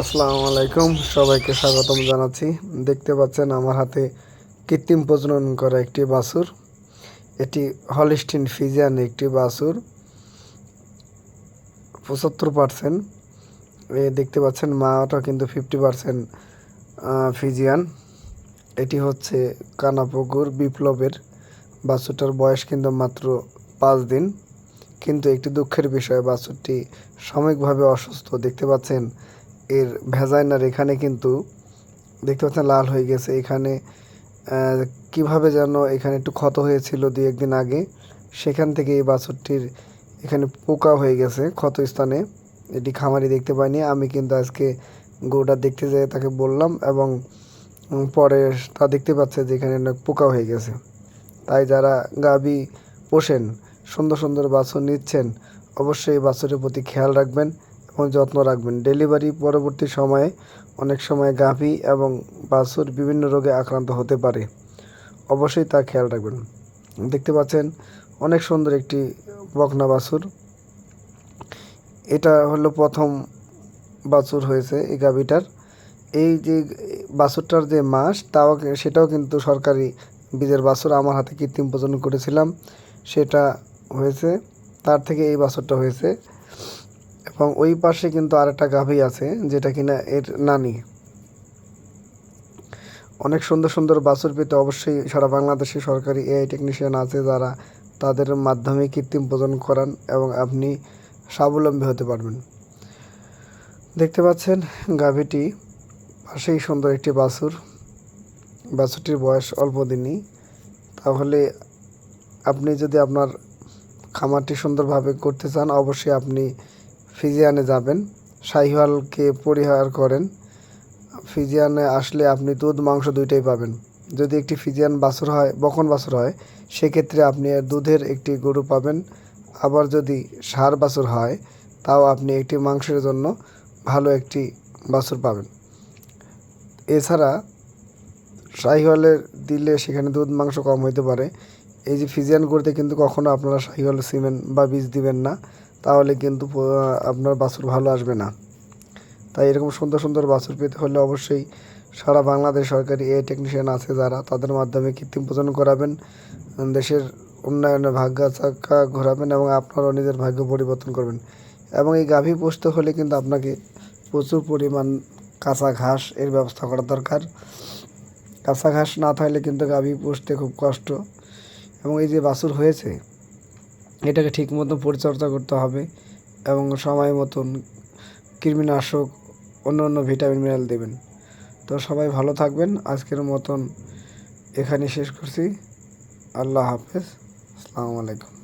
আসসালামু আলাইকুম সবাইকে স্বাগতম জানাচ্ছি। দেখতে পাচ্ছেন আমার হাতে কৃত্রিম প্রজনন করা একটি বাছুর এটি হলিস্টিন ফিজিয়ান একটি বাছুর পঁচাত্তর পার্সেন্ট এ দেখতে পাচ্ছেন মাটা কিন্তু ফিফটি পার্সেন্ট ফিজিয়ান। এটি হচ্ছে কানাপুকুর বিপ্লবের। বাছুরটার বয়স কিন্তু মাত্র পাঁচ দিন। কিন্তু একটি দুঃখের বিষয় বাছুরটি সাময়িকভাবে অসুস্থ। দেখতে পাচ্ছেন এর ভেজাইনার এখানে কিন্তু দেখতে পাচ্ছেন লাল হয়ে গেছে। এখানে কীভাবে যেন এখানে একটু ক্ষত হয়েছিল দু একদিন আগে, সেখান থেকে এই বাছুরটির এখানে পোকা হয়ে গেছে ক্ষত স্থানে এটি খামারি দেখতে পাইনি। আমি কিন্তু আজকে গরুটা দেখতে যেয়ে তাকে বললাম এবং পরে তা দেখতে পাচ্ছে যে এখানে পোকা হয়ে গেছে। তাই যারা গাবি পোষেন, সুন্দর সুন্দর বাছুর নিচ্ছেন, অবশ্যই এই বাছুরের প্রতি খেয়াল রাখবেন। যত্ন রাখবেন। ডেলিভারি পরবর্তী সময়ে অনেক সময় গাভী এবং বাছুর বিভিন্ন রোগে আক্রান্ত হতে পারে। অবশ্যই তা খেয়াল রাখবেন। দেখতে পাচ্ছেন, অনেক সুন্দর একটি বকনা বাছুর। এটা হলো প্রথম বাছুর হয়েছে এই গাভীটার। এই যে বাছুরটার যে মাস, তাও সেটাও কিন্তু সরকারি বীজের বাছুর আমার হাতে কৃত্রিম প্রজনন করেছিলাম। সেটা হয়েছে, তার থেকে এই বাছুরটা হয়েছে। এবং ওই পাশে কিন্তু আরেকটা গাভী আছে, যেটা কিনা এর নানি। অনেক সুন্দর সুন্দর বাছুর পেতে অবশ্যই সারা বাংলাদেশে সরকারি এআই টেকনিশিয়ান আছে যারা তাদের মাধ্যমে কৃত্রিম প্রজনন করান এবং আপনি স্বাবলম্বী হতে পারবেন। দেখতে পাচ্ছেন গাভীটি পাশেই সুন্দর একটি বাছুর। বাছুরটির বয়স অল্প দিনই। তাহলে আপনি যদি আপনার খামারটি সুন্দরভাবে করতে চান, অবশ্যই আপনি ফিজিয়ানে যাবেন। শাহিওয়ালকে পরিহার করেন। ফিজিয়ানে আসলে আপনি দুধ, মাংস দুইটাই পাবেন। যদি একটি ফিজিয়ান বাছুর হয়, বকন বাছুর হয়, সেক্ষেত্রে আপনি দুধের একটি গরু পাবেন। আবার যদি সার বাছুর হয়, তাও আপনি একটি মাংসের জন্য ভালো একটি বাছুর পাবেন। এছাড়া শাহিওয়ালের দিলে সেখানে দুধ, মাংস কম হইতে পারে। এই যে ফিজিয়ান করতে কিন্তু কখনো আপনারা শাহিওয়াল সিমেন্ট বা বীজ দিবেন না। তাহলে কিন্তু আপনার বাছুর ভালো আসবে না। তাই এরকম সুন্দর সুন্দর বাছুর পেতে হলে অবশ্যই সারা বাংলাদেশ সরকারি এ টেকনিশিয়ান আছে যারা। তাদের মাধ্যমে কৃত্রিম প্রজনন করাবেন দেশের উন্নয়নে ভাগ্য চাকা ঘোরাবেন এবং আপনারও নিজের ভাগ্য পরিবর্তন করবেন। এবং এই গাভী পুষতে হলে কিন্তু আপনাকে প্রচুর পরিমাণ কাঁচা ঘাস এর ব্যবস্থা করা দরকার। কাঁচা ঘাস না থাকলে কিন্তু গাভী পুষতে খুব কষ্ট। এবং এই যে বাছুর হয়েছে এটাকে ঠিক মতো পরিচর্যা করতে হবে এবং সময় মতন কৃমিনাশক অন্য অন্য ভিটামিন, মিনারেল দেবেন। তো সবাই ভালো থাকবেন। আজকের মতন এখানে শেষ করছি। আল্লাহ হাফেজ। আসসালামু আলাইকুম।